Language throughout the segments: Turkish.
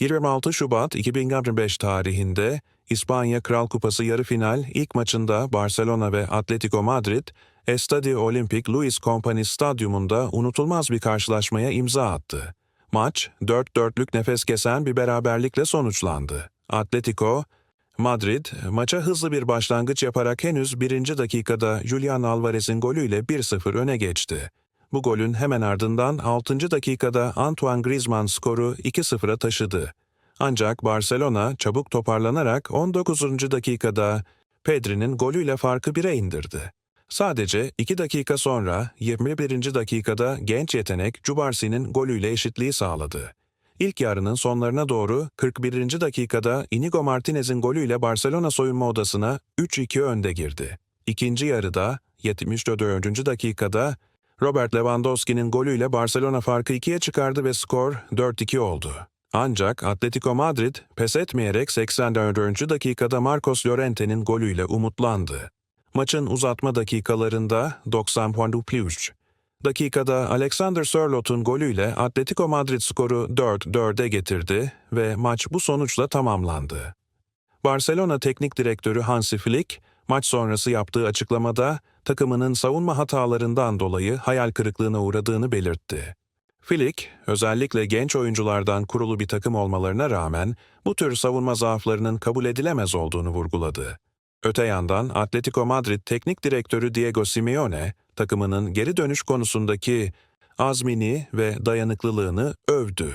26 Şubat 2025 tarihinde İspanya Kral Kupası yarı final ilk maçında Barcelona ve Atletico Madrid, Estadio Olympic Luis Company Stadyumunda unutulmaz bir karşılaşmaya imza attı. Maç, 4-4'lük nefes kesen bir beraberlikle sonuçlandı. Atletico, Madrid, maça hızlı bir başlangıç yaparak henüz birinci dakikada Julian Alvarez'in golüyle 1-0 öne geçti. Bu golün hemen ardından 6. dakikada Antoine Griezmann skoru 2-0'a taşıdı. Ancak Barcelona çabuk toparlanarak 19. dakikada Pedri'nin golüyle farkı 1'e indirdi. Sadece 2 dakika sonra 21. dakikada genç yetenek Cubarsi'nin golüyle eşitliği sağladı. İlk yarının sonlarına doğru 41. dakikada Inigo Martinez'in golüyle Barcelona soyunma odasına 3-2 önde girdi. İkinci yarıda 74. dakikada Robert Lewandowski'nin golüyle Barcelona farkı 2'ye çıkardı ve skor 4-2 oldu. Ancak Atletico Madrid pes etmeyerek 84. dakikada Marcos Llorente'nin golüyle umutlandı. Maçın uzatma dakikalarında 90 puan plus. Dakikada Alexander Sörlot'un golüyle Atletico Madrid skoru 4-4'e getirdi ve maç bu sonuçla tamamlandı. Barcelona Teknik Direktörü Hansi Flick, maç sonrası yaptığı açıklamada takımının savunma hatalarından dolayı hayal kırıklığına uğradığını belirtti. Flick, özellikle genç oyunculardan kurulu bir takım olmalarına rağmen bu tür savunma zaaflarının kabul edilemez olduğunu vurguladı. Öte yandan Atletico Madrid Teknik Direktörü Diego Simeone, takımının geri dönüş konusundaki azmini ve dayanıklılığını övdü.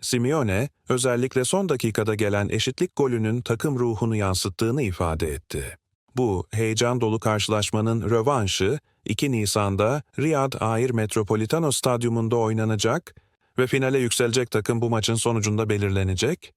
Simeone, özellikle son dakikada gelen eşitlik golünün takım ruhunu yansıttığını ifade etti. Bu heyecan dolu karşılaşmanın rövanşı 2 Nisan'da Riyad Air Metropolitano Stadyumunda oynanacak ve finale yükselecek takım bu maçın sonucunda belirlenecek.